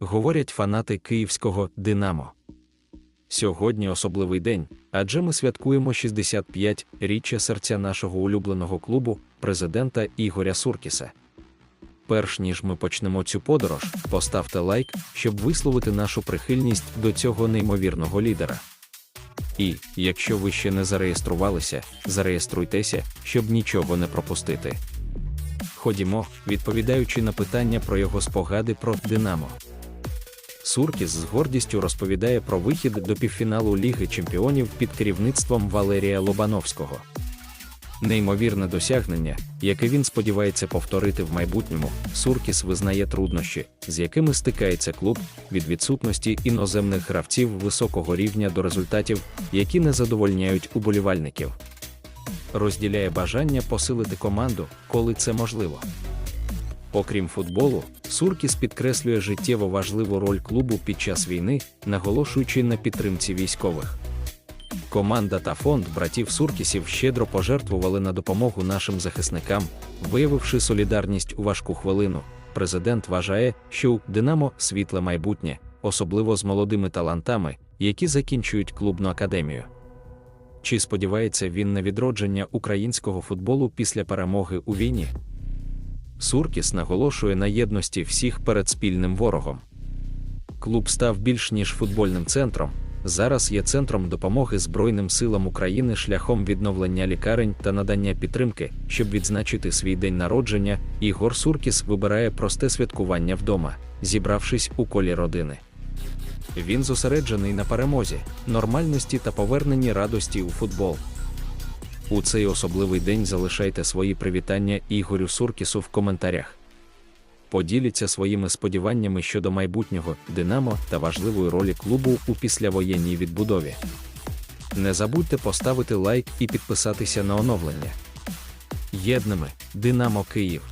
говорять фанати київського Динамо. Сьогодні особливий день, адже ми святкуємо 65 річчя серця нашого улюбленого клубу, президента Ігоря Суркіса. Перш ніж ми почнемо цю подорож, поставте лайк, щоб висловити нашу прихильність до цього неймовірного лідера. І, якщо ви ще не зареєструвалися, зареєструйтеся, щоб нічого не пропустити. Ходімо, відповідаючи на питання про його спогади про Динамо. Суркіс з гордістю розповідає про вихід до півфіналу Ліги Чемпіонів під керівництвом Валерія Лобановського. Неймовірне досягнення, яке він сподівається повторити в майбутньому, Суркіс визнає труднощі, з якими стикається клуб від відсутності іноземних гравців високого рівня до результатів, які не задовольняють уболівальників. Розділяє бажання посилити команду, коли це можливо. Окрім футболу, Суркіс підкреслює життєво важливу роль клубу під час війни, наголошуючи на підтримці військових. Команда та фонд братів Суркісів щедро пожертвували на допомогу нашим захисникам, виявивши солідарність у важку хвилину. Президент вважає, що у Динамо світле майбутнє, особливо з молодими талантами, які закінчують клубну академію. Чи сподівається він на відродження українського футболу після перемоги у війні? Суркіс наголошує на єдності всіх перед спільним ворогом. Клуб став більш ніж футбольним центром. Зараз є центром допомоги Збройним силам України шляхом відновлення лікарень та надання підтримки, щоб відзначити свій день народження. Ігор Суркіс вибирає просте святкування вдома, зібравшись у колі родини. Він зосереджений на перемозі, нормальності та поверненні радості у футбол. У цей особливий день залишайте свої привітання Ігорю Суркісу в коментарях. Поділіться своїми сподіваннями щодо майбутнього Динамо та важливої ролі клубу у післявоєнній відбудові. Не забудьте поставити лайк і підписатися на оновлення. Єдними Динамо Київ.